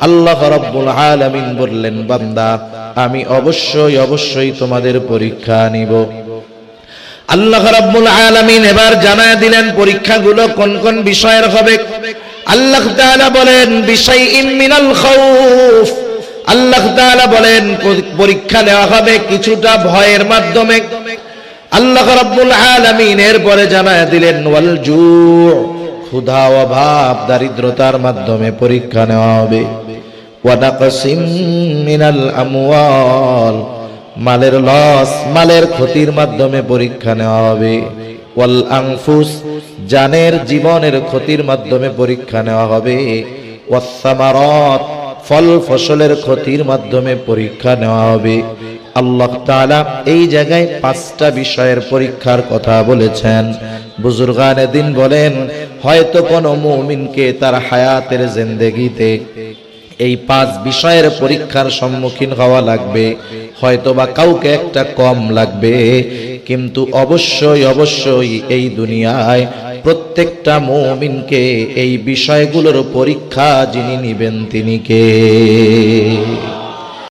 আল্লাহ রব্বুল আলামিন বললেন, বান্দা, আমি অবশ্যই অবশ্যই তোমাদের পরীক্ষা নিব। আল্লাহ রাব্বুল আলামিন এবার জানায় দিলেন, পরীক্ষাগুলো কোন কোন বিষয়ের হবে? আল্লাহ তাআলা বলেন বিষয় খাউফ। আল্লাহ তাআলা বলেন, পরীক্ষা নেওয়া হবে কিছুটা ভয়ের মাধ্যমে। আল্লাহ রাব্বুল আলামিন এরপরে জানায় দিলেন, ওয়াল জু, ক্ষুধা অভাব, দারিদ্রতার মাধ্যমে পরীক্ষা নেওয়া হবে। ওয়ানাকসিম মিনাল আমওয়াল, মালের লস মালের ক্ষতির মাধ্যমে পরীক্ষা নেওয়া হবে। ওয়াল আংফুস জানের জীবনের ক্ষতির মাধ্যমে পরীক্ষা নেওয়া হবে। ওয়াসামারত ফল ফসলের ক্ষতির মাধ্যমে পরীক্ষা নেওয়া হবে। আল্লাহ তাআলা এই জায়গায় পাঁচটা বিষয়ের পরীক্ষার কথা বলেছেন। বুজুর্গানে দিন বলেন, হয়তো কোনো মুমিনকে তার হায়াতের জিন্দেগিতে এই পাঁচ বিষয়ের পরীক্ষার সম্মুখীন হওয়া লাগবে। হয়তোবা কাউকে একটা কম লাগবে, কিন্তু অবশ্যই অবশ্যই এই দুনিয়ায় প্রত্যেকটা মমিনকে এই বিষয়গুলোর পরীক্ষা যিনি নিবেন তিনি কে?